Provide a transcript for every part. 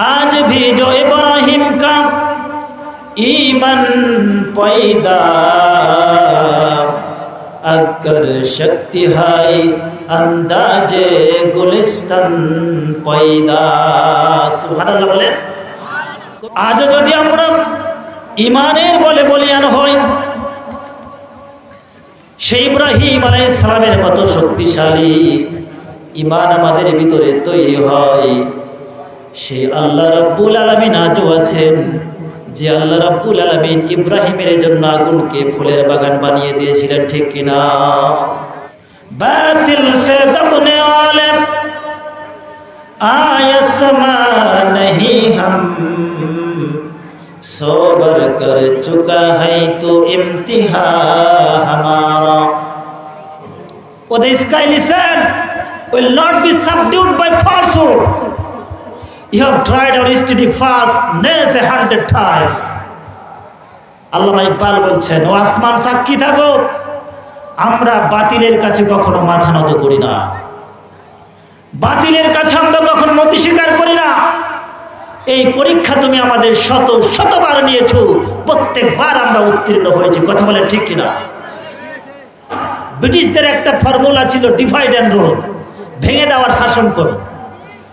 आज भी जो इब्राहिम का ईमन पैदा अगर शक्ति है अंदाजे गुलिस्तान पैदा সুবহানাল্লাহ বলেন আজও যদি আমরা ইমানের বলে বলিয়ান হই সেই ইব্রাহিম আলাইহিস সালামের মতো শক্তিশালী ইমান আমাদের ভিতরে তৈরি হয় সেই আল্লাহ রাব্বুল আলামিন আজও আছেন যে আল্লাহ রাব্বুল আলামিন ইব্রাহিমের জন্য আগুনকে ফুলের বাগান বানিয়ে দিয়েছিলেন ঠিক কিনা বাতিল সে দবনে वाले आयसमा नहीं हम सोबर कर चुका है तो इम्तिहा हमारा Oh, the sky listen will not be subdued by falsehood. You have tried our steady fast nails a hundred times. আল্লামা ইকবাল বলছেন, ও আসমান সাক্ষী থাকো। আমরা বাতিলের কাছে কখনো মাথা নত করি না। বাতিলের কাছে আমরা কখনো মতি স্বীকার করি না। এই পরীক্ষা তুমি আমাদের শত, শতবার নিয়েছো। প্রত্যেকবার আমরা উত্তীর্ণ হয়েছি। কথা বলে ঠিক কিনা? ব্রিটিশদের একটা ফর্মুলা ছিল, ডিভাইড অ্যান্ড রোল ভেঙে দেওয়ার শাসন করো।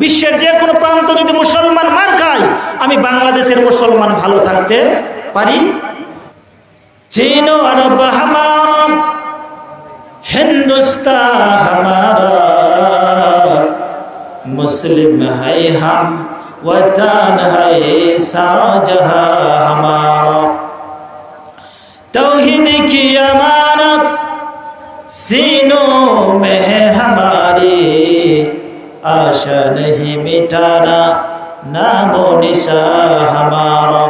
বিশ্বের যে কোনো প্রান্ত যদি মুসলমান মার খায়, আমি বাংলাদেশের মুসলমান ভালো থাকতে পারি। হামারা মুসলিম হাই হাম وطن ہے سارا جہاں ہمارا توحید کی امانت आशा नहीं मिटाना नामो निशा हमारा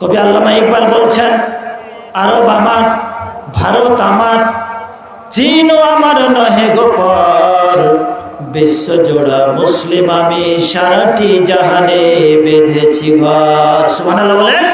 কবি আল্লামা ইকবাল বলছেন আরব আমার ভারত আমার চীনও আমার নহে গোপর বিশ্ব জোড়া মুসলিম আমি সারাটি জাহানে বেঁধেছি ঘর সুবহানাল্লাহ বলেন